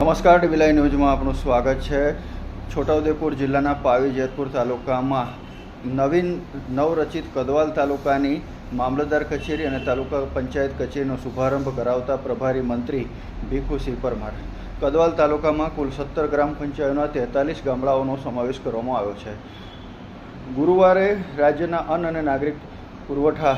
નમસ્કાર ડીબીલાઈ ન્યૂઝમાં આપનું સ્વાગત છે. છોટાઉદેપુર જિલ્લાના પાવી જેતપુર તાલુકામાં નવીન નવરચિત કદવાલ તાલુકાની મામલતદાર કચેરી અને તાલુકા પંચાયત કચેરીનો શુભારંભ કરાવતા પ્રભારી મંત્રી ભીખુસિંહ પરમાર કદવાલ તાલુકામાં કુલ સત્તર ગ્રામ પંચાયતના તેતાલીસ ગામડાઓનો સમાવેશ કરવામાં આવ્યો છે. ગુરુવારે રાજ્યના અન્ન અને નાગરિક પુરવઠા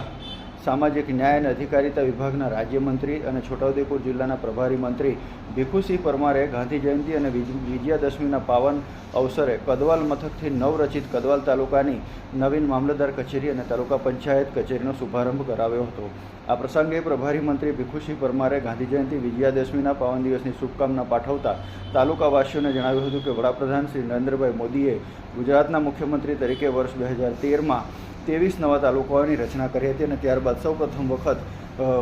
સામાજિક ન્યાય અને અધિકારિતા વિભાગના રાજ્યમંત્રી અને છોટાઉદેપુર જિલ્લાના પ્રભારી મંત્રી ભીખુસિંહ પરમારે ગાંધી જયંતિ અને વિજયાદશમીના પાવન અવસરે કદવાલ મથકથી નવરચિત કદવાલ તાલુકાની નવીન મામલતદાર કચેરી અને તાલુકા પંચાયત કચેરીનો શુભારંભ કરાવ્યો હતો. આ પ્રસંગે પ્રભારી મંત્રી ભીખુસિંહ પરમારે ગાંધી જયંતિ, વિજયાદશમીના પાવન દિવસની શુભકામના પાઠવતા તાલુકાવાસીઓને જણાવ્યું હતું કે વડાપ્રધાન શ્રી નરેન્દ્રભાઈ મોદીએ ગુજરાતના મુખ્યમંત્રી તરીકે વર્ષ બે હજાર તેરમાં ત્રેવીસ નવા તાલુકાઓની રચના કરી હતી અને ત્યારબાદ સૌપ્રથમ વખત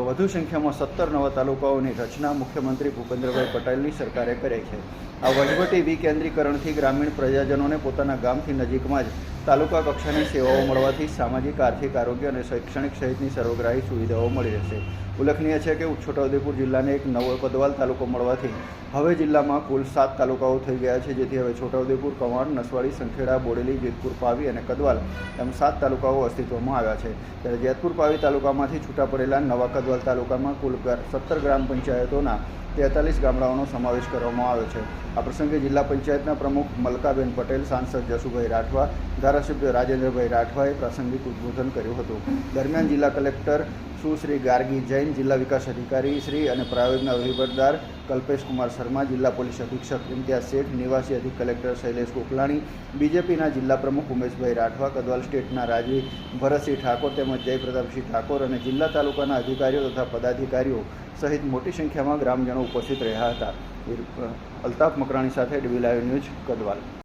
વધુ સંખ્યામાં સત્તર નવા તાલુકાઓની રચના મુખ્યમંત્રી ભૂપેન્દ્રભાઈ પટેલની સરકારે કરી છે. આ વહીવટી વિકેન્દ્રીકરણથી ગ્રામીણ પ્રજાજનોને પોતાના ગામથી નજીકમાં જ તાલુકા કક્ષાની સેવાઓ મળવાથી સામાજિક, આર્થિક, આરોગ્ય અને શૈક્ષણિક સહિતની સર્વગ્રાહી સુવિધાઓ મળી રહેશે. ઉલ્લેખનીય છે કે છોટાઉદેપુર જિલ્લાને એક નવો કદવાલ તાલુકો મળવાથી હવે જિલ્લામાં કુલ સાત તાલુકાઓ થઈ ગયા છે, જેથી હવે છોટાઉદેપુર, કવાણ, નસવાડી, સંખેડા, બોડેલી, જેતપુર, પાવી અને કદવાલ એમ સાત તાલુકાઓ અસ્તિત્વમાં આવ્યા છે. ત્યારે જેતપુર પાવી તાલુકામાંથી છૂટા પડેલા નવા કદવાલ તાલુકામાં કુલ સત્તર ગ્રામ પંચાયતોના તેતાલીસ ગામડાઓનો સમાવેશ કરવામાં આવ્યો છે. આ પ્રસંગે જિલ્લા પંચાયતના પ્રમુખ મલકાબેન પટેલ, સાંસદ જસુભાઈ રાઠવા ધારાસભ્ય રાજેન્દ્રભાઈ રાઠવાએ પ્રાસંગિક ઉદ્બોધન કર્યું હતું. દરમિયાન જિલ્લા કલેક્ટર સુશ્રી ગાર્ગી જૈન, જિલ્લા વિકાસ અધિકારી શ્રી અને પ્રાયોગના વહીવટદાર કલ્પેશ કુમાર શર્મા, જિલ્લા પોલીસ અધિક્ષક ઇમ્તિયાઝ શેઠ નિવાસી અધિક કલેક્ટર શૈલેષ કોકલાણી બીજેપીના જિલ્લા પ્રમુખ ઉમેશભાઈ રાઠવા, કદવાલ સ્ટેટના રાજવી ભરતસિંહ ઠાકોર તેમજ જયપ્રતાપસિંહ ઠાકોર અને જિલ્લા તાલુકાના અધિકારીઓ તથા પદાધિકારીઓ સહિત મોટી સંખ્યામાં ગ્રામજનો ઉપસ્થિત રહ્યા હતા. અલ્તાફ મકરાણી સાથે ડીવી લાઈવ ન્યૂઝ કદવાલ.